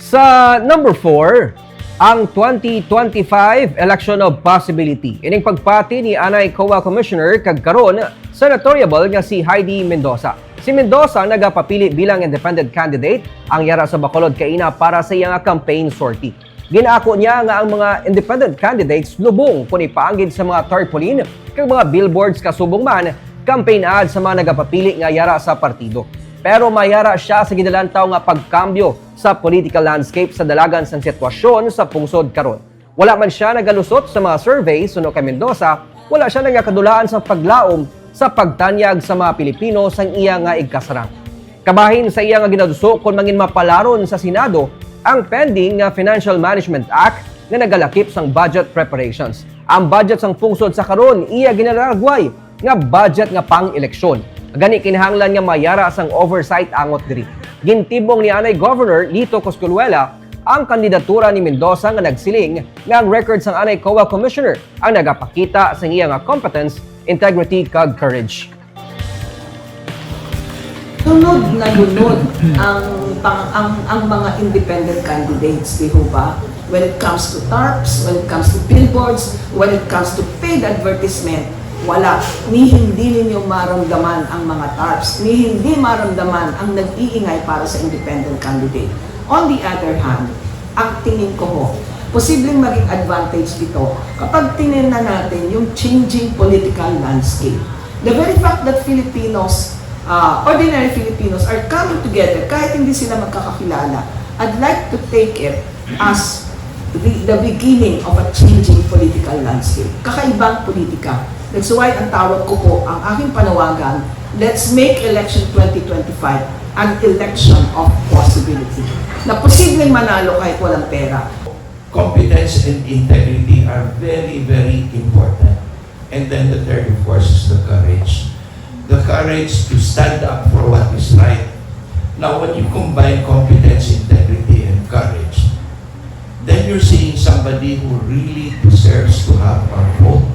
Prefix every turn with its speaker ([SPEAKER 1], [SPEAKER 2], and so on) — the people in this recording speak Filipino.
[SPEAKER 1] Sa number 4, ang 2025 Election of Possibility. Ining pagpati ni Anay COA Commissioner kagkaron senatoriable nga si Heidi Mendoza. Si Mendoza nagapapili bilang independent candidate ang yara sa Bacolod kaina para sa iyang campaign sortie. Ginaako niya nga ang mga independent candidates lubong kung ipaanggid sa mga tarpaulin kag mga billboards kasubong man campaign ad sa mga nagapapili nga yara sa partido. Pero mayara siya sa ginalantaw nga pagkambyo sa political landscape sa dalagan sa sitwasyon sa pungsod karon. Wala man siya nagalusot sa mga survey suno kay Mendoza, wala siya nagakadulaan sa paglaom sa pagtanyag sa mga Pilipino sang iya nga igkasarang. Kabahin sa iya nga ginaduso kung mangin mapalaron sa Senado ang pending nga Financial Management Act nga nagalakip sang budget preparations. Ang budget sang pungsod sa karon iya ginaragway nga budget nga pang-eleksyon. Gani kinahanglan nga mayara sang oversight angot diri. Gintibong ni Anay Governor Lito Cosculuela ang kandidatura ni Mendoza nga nagsiling nga ang record sang Anay COA Commissioner ang nagapakita sa iya nga competence, integrity kag courage.
[SPEAKER 2] Lunod na lunod ang, pang, ang, ang mga independent candidates, di ho ba? When it comes to TARPs, when it comes to billboards, when it comes to paid advertisement, wala. Ni hindi ninyo maramdaman ang mga TARPs, ni hindi maramdaman ang nag-iingay para sa independent candidate. On the other hand, ang tingin ko ho, posibleng maging advantage dito kapag tingnan na natin yung changing political landscape. The very fact that Filipinos, uh, ordinary Filipinos are coming together kahit hindi sila magkakakilala, I'd like to take it as the, the beginning of a changing political landscape. Kakaibang politika. That's why ang tawag ko po, ang aking panawagan, let's make election 2025 an election of possibility. Na posibleng manalo kahit walang pera.
[SPEAKER 3] competence and integrity are very, very important. And then the third, of course, is the courage. The courage to stand up for what is right. Now, when you combine competence, integrity, and courage, then you're seeing somebody who really deserves to have our vote.